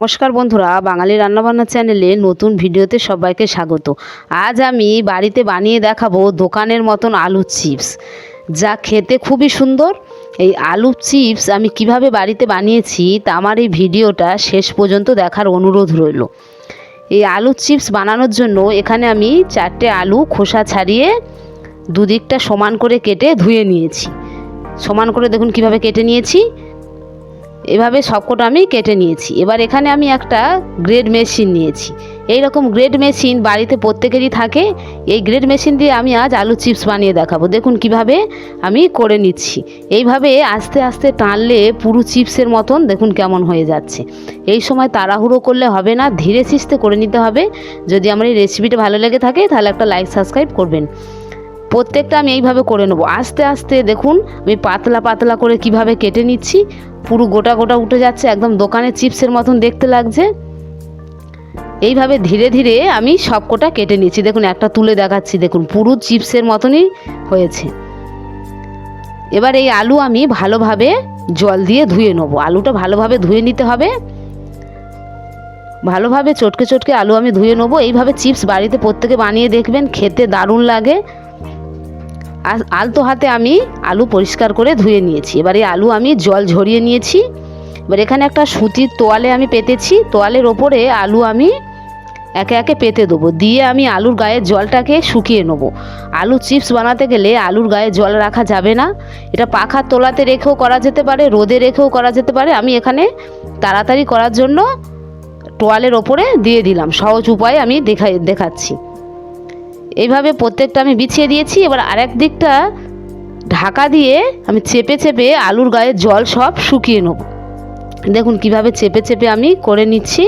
নমস্কার বন্ধুরা, বাঙালি রান্নাবান্না চ্যানেলে নতুন ভিডিওতে সবাইকে স্বাগত। আজ আমি বাড়িতে বানিয়ে দেখাবো দোকানের মতন আলুর চিপস। যা খেতে খুবই সুন্দর। এই আলুর চিপস আমি কীভাবে বাড়িতে বানিয়েছি তা আমার এই ভিডিওটা শেষ পর্যন্ত দেখার অনুরোধ রইল। এই আলুর চিপস বানানোর জন্য এখানে আমি চারটে আলু খোসা ছাড়িয়ে দুদিকটা সমান করে কেটে ধুয়ে নিয়েছি। সমান করে দেখুন কীভাবে কেটে নিয়েছি। এভাবে সবকটা আমি কেটে নিয়েছি। এবার এখানে আমি একটা গ্রেড মেশিন নিয়েছি। এই রকম গ্রেড মেশিন বাড়িতে প্রত্যেকেরই থাকে। এই গ্রেড মেশিন দিয়ে আমি আজ আলু চিপস বানিয়ে দেখাবো। দেখুন কীভাবে আমি করে নিচ্ছি। এইভাবে আস্তে আস্তে টানলে পুরো চিপসের মতন দেখুন কেমন হয়ে যাচ্ছে। এই সময় তাড়াহুড়ো করলে হবে না, ধীরে সিস্তে করে নিতে হবে। যদি আমার এই রেসিপিটা ভালো লেগে থাকে তাহলে একটা লাইক সাবস্ক্রাইব করবেন। প্রত্যেকটা আমি এইভাবে করে নেব। আস্তে আস্তে দেখুন, আমি পাতলা পাতলা করে কীভাবে কেটে নিচ্ছি। পুরো গোটা গোটা উঠে যাচ্ছে, একদম দোকানের চিপসের মতন দেখতে লাগছে। এইভাবে ধীরে ধীরে আমি সব সবকটা কেটে নিচ্ছি। দেখুন, একটা তুলে দেখাচ্ছি, দেখুন, পুরো চিপসের মতনই হয়েছে। এবার এই আলু আমি ভালোভাবে জল দিয়ে ধুয়ে নেব। আলুটা ভালোভাবে ধুয়ে নিতে হবে। ভালোভাবে চটকে চটকে আলু আমি ধুয়ে নেব। এইভাবে চিপস বাড়িতে প্রত্যেকে বানিয়ে দেখবেন, খেতে দারুণ লাগে। আলতো হাতে আমি আলু পরিষ্কার করে ধুয়ে নিয়েছি। এবার এই আলু আমি জল ঝরিয়ে নিয়েছি। এবার এখানে একটা সুতির তোয়ালে আমি পেতেছি। তোয়ালের ওপরে আলু আমি একে একে পেতে দেবো। দিয়ে আমি আলুর গায়ে জলটাকে শুকিয়ে নেব। আলু চিপস বানাতে গেলে আলুর গায়ে জল রাখা যাবে না। এটা পাখার তোলাতে রেখেও করা যেতে পারে, রোদে রেখেও করা যেতে পারে। আমি এখানে তাড়াতাড়ি করার জন্য টোয়ালের ওপরে দিয়ে দিলাম। সহজ উপায়ে আমি দেখাই দেখাচ্ছি। এইভাবে প্রত্যেকটা আমি বিছিয়ে দিয়েছি। এবার আরেক দিকটা ঢাকা দিয়ে আমি চেপে চেপে আলুর গায়ে জল সব শুকিয়ে নেব। দেখুন কীভাবে চেপে চেপে আমি করে নিচ্ছি।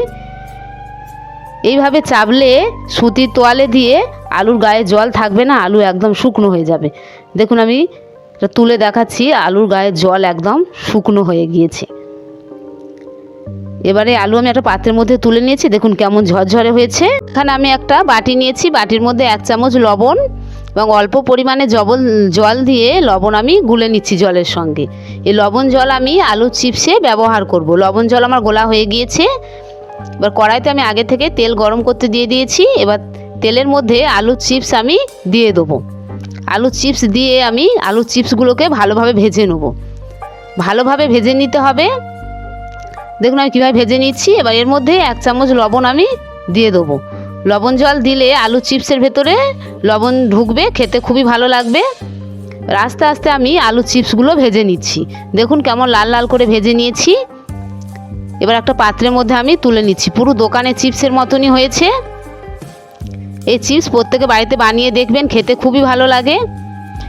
এইভাবে চাপলে সুতির তোয়ালে দিয়ে আলুর গায়ে জল থাকবে না, আলু একদম শুকনো হয়ে যাবে। দেখুন আমি তুলে দেখাচ্ছি, আলুর গায়ে জল একদম শুকনো হয়ে গিয়েছে। এবারে আলু আমি একটা পাত্রের মধ্যে তুলে নিয়েছি। দেখুন কেমন ঝরঝরে হয়েছে। এখানে আমি একটা বাটি নিয়েছি। বাটির মধ্যে এক চামচ লবণ এবং অল্প পরিমাণে জবল, জল দিয়ে লবণ আমি গুলে নিচ্ছি জলের সঙ্গে। এই লবণ জল আমি আলু চিপসে ব্যবহার করব। লবণ জল আমার গোলা হয়ে গিয়েছে। এবার কড়াইতে আমি আগে থেকে তেল গরম করতে দিয়ে দিয়েছি। এবার তেলের মধ্যে আলু চিপস আমি দিয়ে দেবো। আলু চিপস দিয়ে আমি আলু চিপসগুলোকে ভালোভাবে ভেজে নেব। ভালোভাবে ভেজে নিতে হবে। দেখুন আমি কীভাবে ভেজে নিচ্ছি। এবার এর মধ্যে এক চামচ লবণ আমি দিয়ে দেবো। লবণ জল দিলে আলু চিপসের ভেতরে লবণ ঢুকবে, খেতে খুবই ভালো লাগবে। আস্তে আস্তে আমি আলু চিপসগুলো ভেজে নিচ্ছি। দেখুন কেমন লাল লাল করে ভেজে নিয়েছি। এবার একটা পাত্রের মধ্যে আমি তুলে নিচ্ছি। পুরো দোকানে চিপসের মতনই হয়েছে। এই চিপস প্রত্যেকে বাড়িতে বানিয়ে দেখবেন, খেতে খুবই ভালো লাগে।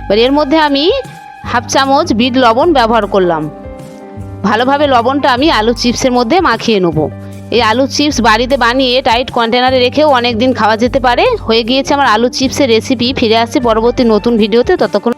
এবার এর মধ্যে আমি হাফ চামচ বিট লবণ ব্যবহার করলাম। ভালোভাবে লবণটা আমি আলু চিপসের মধ্যে মাখিয়ে নেব। এই আলু চিপস বাড়িতে বানিয়ে টাইট কন্টেনারে রেখেও অনেক দিন খাওয়া যেতে পারে। হয়ে গিয়েছে আমার আলু চিপসের রেসিপি ফিরে আসছে পরবর্তী নতুন ভিডিওতে, ততক্ষণ